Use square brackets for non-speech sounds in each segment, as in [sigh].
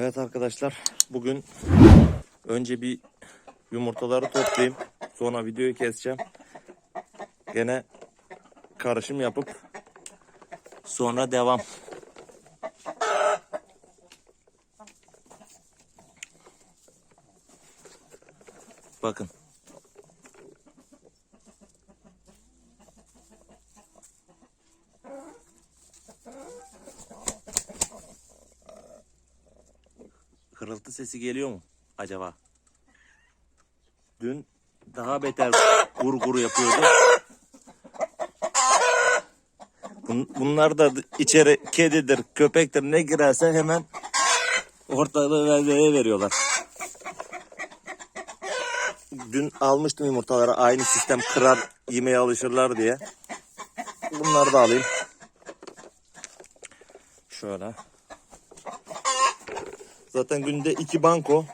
Evet arkadaşlar bugün önce bir yumurtaları toplayayım. Sonra videoyu keseceğim. Gene karışım yapıp sonra devam. Bakın. Sesi geliyor mu acaba? Dün daha beter [laughs] gur gur yapıyordu. Bun- Bunlar da içeri kedidir, köpektir ne girerse hemen ortalığı velvele veriyorlar. Dün almıştım yumurtaları aynı sistem kırar yemeye alışırlar diye. Bunları da alayım. Şöyle. Zaten günde iki banko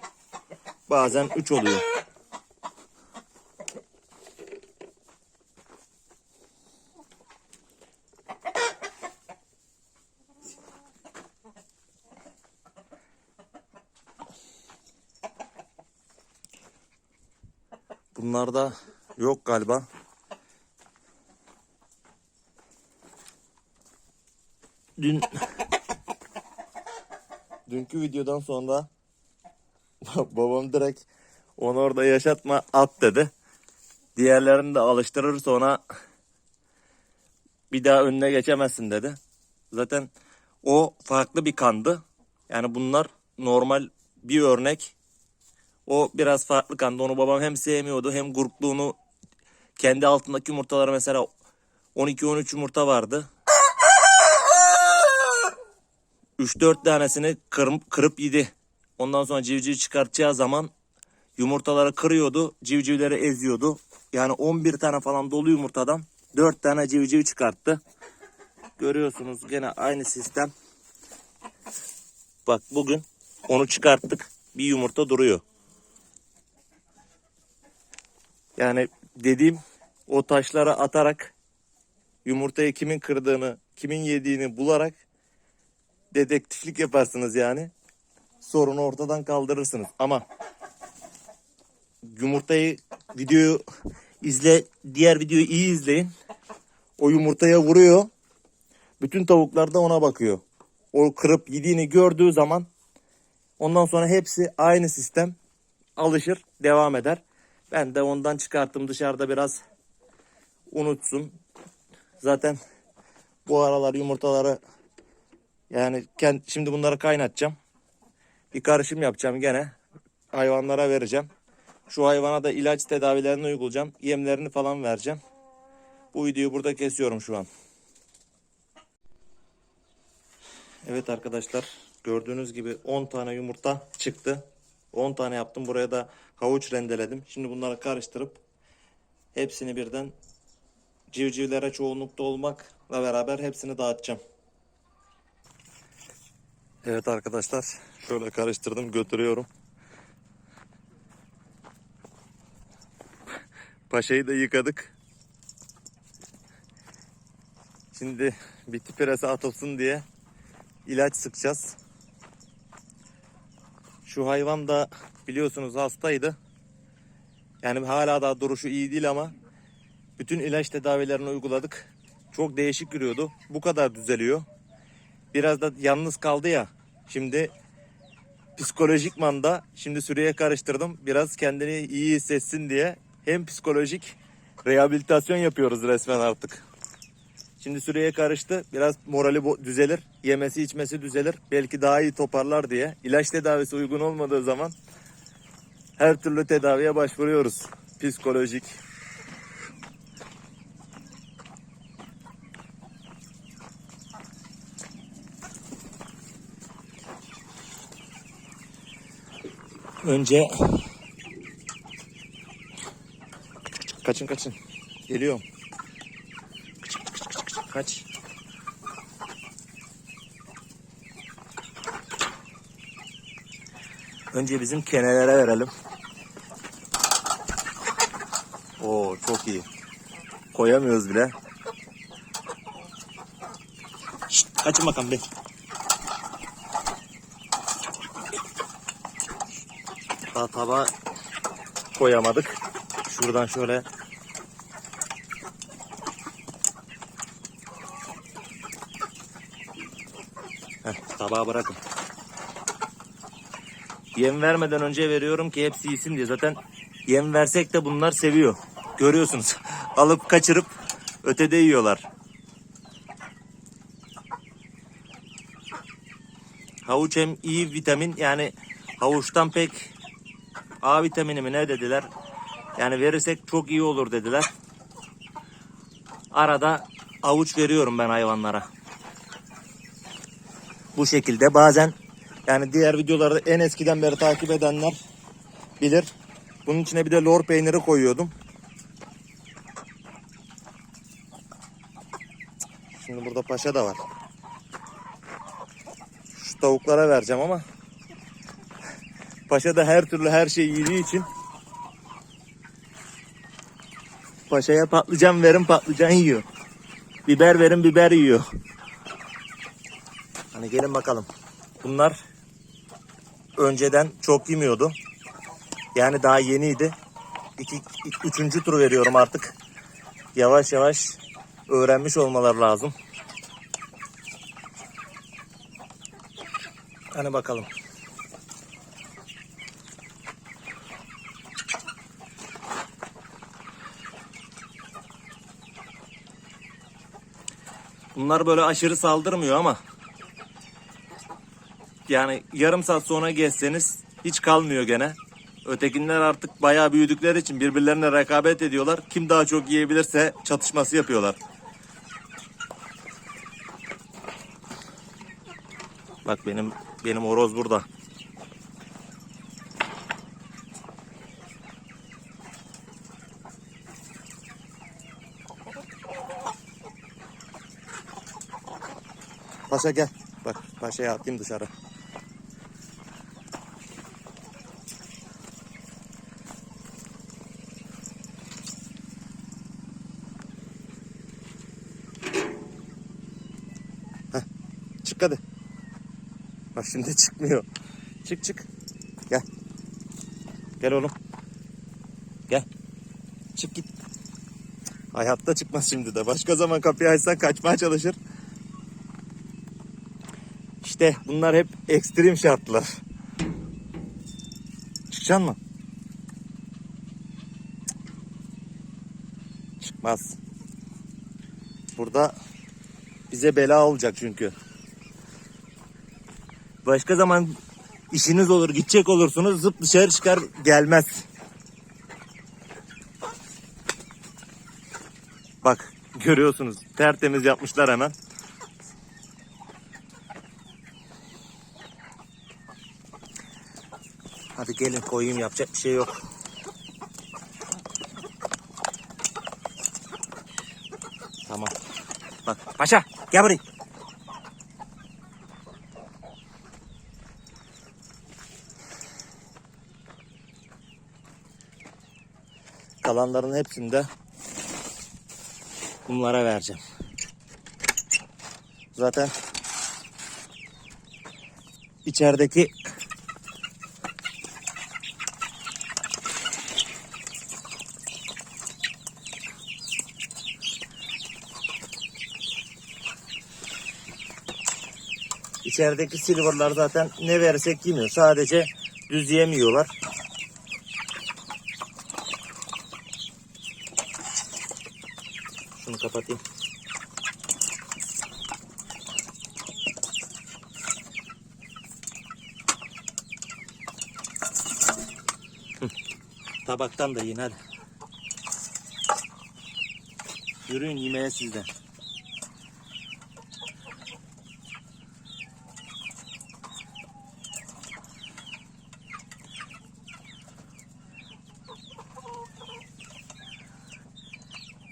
bazen üç oluyor. Bunlarda yok galiba. Dün dünkü videodan sonra [laughs] babam direkt onu orada yaşatma at dedi. Diğerlerini de alıştırır sonra bir daha önüne geçemezsin dedi. Zaten o farklı bir kandı. Yani bunlar normal bir örnek. O biraz farklı kandı. Onu babam hem sevmiyordu hem grupluğunu kendi altındaki yumurtaları mesela 12-13 yumurta vardı. 3-4 tanesini kırıp, kırıp yedi. Ondan sonra civciv çıkartacağı zaman yumurtaları kırıyordu. Civcivleri eziyordu. Yani 11 tane falan dolu yumurtadan 4 tane civciv çıkarttı. Görüyorsunuz gene aynı sistem. Bak bugün onu çıkarttık. Bir yumurta duruyor. Yani dediğim o taşlara atarak yumurtayı kimin kırdığını, kimin yediğini bularak dedektiflik yaparsınız yani. Sorunu ortadan kaldırırsınız. Ama yumurtayı videoyu izle, diğer videoyu iyi izleyin. O yumurtaya vuruyor. Bütün tavuklar da ona bakıyor. O kırıp yediğini gördüğü zaman ondan sonra hepsi aynı sistem alışır, devam eder. Ben de ondan çıkarttım dışarıda biraz unutsun. Zaten bu aralar yumurtaları yani kend, şimdi bunları kaynatacağım. Bir karışım yapacağım gene. Hayvanlara vereceğim. Şu hayvana da ilaç tedavilerini uygulayacağım. Yemlerini falan vereceğim. Bu videoyu burada kesiyorum şu an. Evet arkadaşlar gördüğünüz gibi 10 tane yumurta çıktı. 10 tane yaptım. Buraya da havuç rendeledim. Şimdi bunları karıştırıp hepsini birden civcivlere çoğunlukta olmakla beraber hepsini dağıtacağım. Evet arkadaşlar şöyle karıştırdım götürüyorum. Paşayı da yıkadık. Şimdi bitki piresi atılsın diye ilaç sıkacağız. Şu hayvan da biliyorsunuz hastaydı. Yani hala daha duruşu iyi değil ama bütün ilaç tedavilerini uyguladık. Çok değişik yürüyordu. Bu kadar düzeliyor. Biraz da yalnız kaldı ya. Şimdi psikolojikman da şimdi süreye karıştırdım. Biraz kendini iyi hissetsin diye hem psikolojik rehabilitasyon yapıyoruz resmen artık. Şimdi süreye karıştı. Biraz morali düzelir. Yemesi içmesi düzelir. Belki daha iyi toparlar diye. İlaç tedavisi uygun olmadığı zaman her türlü tedaviye başvuruyoruz. Psikolojik. Önce kaçın kaçın. Geliyorum. Kaç. Önce bizim kenelere verelim. Oo çok iyi. Koyamıyoruz bile. Şşt, kaçın bakalım bir. Daha tabağa koyamadık. Şuradan şöyle Heh, tabağa bırakın. Yem vermeden önce veriyorum ki hepsi yesin diye. Zaten yem versek de bunlar seviyor. Görüyorsunuz. [laughs] Alıp kaçırıp ötede yiyorlar. Havuç hem iyi vitamin yani havuçtan pek A vitamini mi ne dediler. Yani verirsek çok iyi olur dediler. Arada havuç veriyorum ben hayvanlara. Bu şekilde bazen yani diğer videolarda en eskiden beri takip edenler bilir. Bunun içine bir de lor peyniri koyuyordum. Şimdi burada paşa da var. Şu tavuklara vereceğim ama paşa da her türlü her şey yediği için paşaya patlıcan verin patlıcan yiyor. Biber verin biber yiyor. Hani gelin bakalım. Bunlar önceden çok yemiyordu. Yani daha yeniydi. İki, üçüncü tur veriyorum artık. Yavaş yavaş öğrenmiş olmaları lazım. Hani bakalım. Bunlar böyle aşırı saldırmıyor ama yani yarım saat sonra gezseniz hiç kalmıyor gene. Ötekinler artık bayağı büyüdükleri için birbirlerine rekabet ediyorlar. Kim daha çok yiyebilirse çatışması yapıyorlar. Bak benim benim horoz burada. Paşa gel. Bak paşayı atayım dışarı. Heh, çık hadi. Bak şimdi çıkmıyor. Çık çık. Gel. Gel oğlum. Gel. Çık git. Hayatta çıkmaz şimdi de. Başka zaman kapıyı açsan kaçmaya çalışır. İşte bunlar hep ekstrem şartlar. Çıkacaksın mı? Çıkmaz. Burada bize bela olacak çünkü. Başka zaman işiniz olur, gidecek olursunuz, zıp dışarı çıkar gelmez. Bak görüyorsunuz tertemiz yapmışlar hemen. Hadi gelin koyayım yapacak bir şey yok. Tamam. Bak paşa gel buraya. Kalanların hepsini de bunlara vereceğim. Zaten içerideki İçerideki silverlar zaten ne versek yemiyor. Sadece düz yemiyorlar. Şunu kapatayım. Tabaktan da yiyin hadi. Yürüyün yemeğe sizden.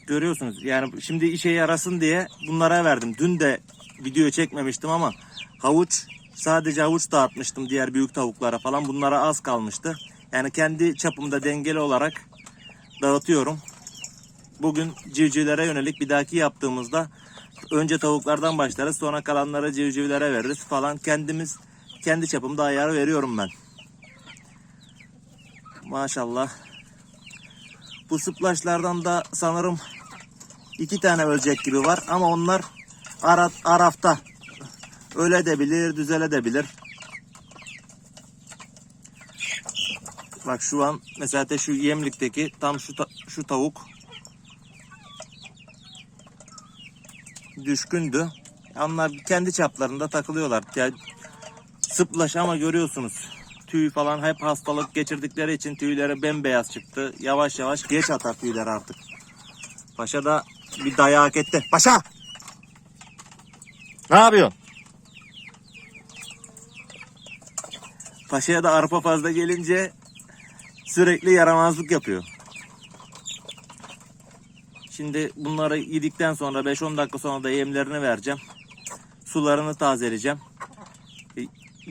Görüyorsunuz. Yani şimdi işe yarasın diye bunlara verdim. Dün de video çekmemiştim ama havuç sadece havuç dağıtmıştım diğer büyük tavuklara falan. Bunlara az kalmıştı. Yani kendi çapımda dengeli olarak dağıtıyorum. Bugün civcivlere yönelik bir dahaki yaptığımızda önce tavuklardan başlarız sonra kalanları civcivlere veririz falan. Kendimiz kendi çapımda ayar veriyorum ben. Maşallah. Bu sıplaşlardan da sanırım iki tane ölecek gibi var ama onlar ara, arafta. Öyle de bilir, düzele de bilir. Bak şu an mesela de şu yemlikteki tam şu ta- şu tavuk düşkündü. Onlar kendi çaplarında takılıyorlar. Yani sıplaş ama görüyorsunuz. Tüy falan hep hastalık geçirdikleri için tüyleri bembeyaz çıktı. Yavaş yavaş geç atar tüyler artık. Paşa da bir dayağı hak etti. Paşa! Ne yapıyorsun? Paşa'ya da arpa fazla gelince sürekli yaramazlık yapıyor. Şimdi bunları yedikten sonra 5-10 dakika sonra da yemlerini vereceğim. Sularını tazeleyeceğim. E,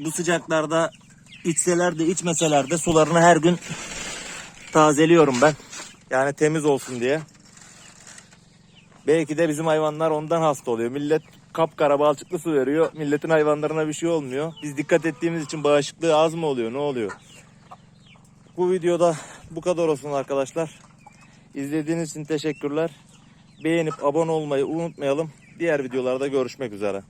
Bu sıcaklarda içseler de içmeseler de sularını her gün tazeliyorum ben. Yani temiz olsun diye. Belki de bizim hayvanlar ondan hasta oluyor. Millet kapkara balçıklı su veriyor. Milletin hayvanlarına bir şey olmuyor. Biz dikkat ettiğimiz için bağışıklığı az mı oluyor? Ne oluyor? Bu videoda bu kadar olsun arkadaşlar. İzlediğiniz için teşekkürler. Beğenip abone olmayı unutmayalım. Diğer videolarda görüşmek üzere.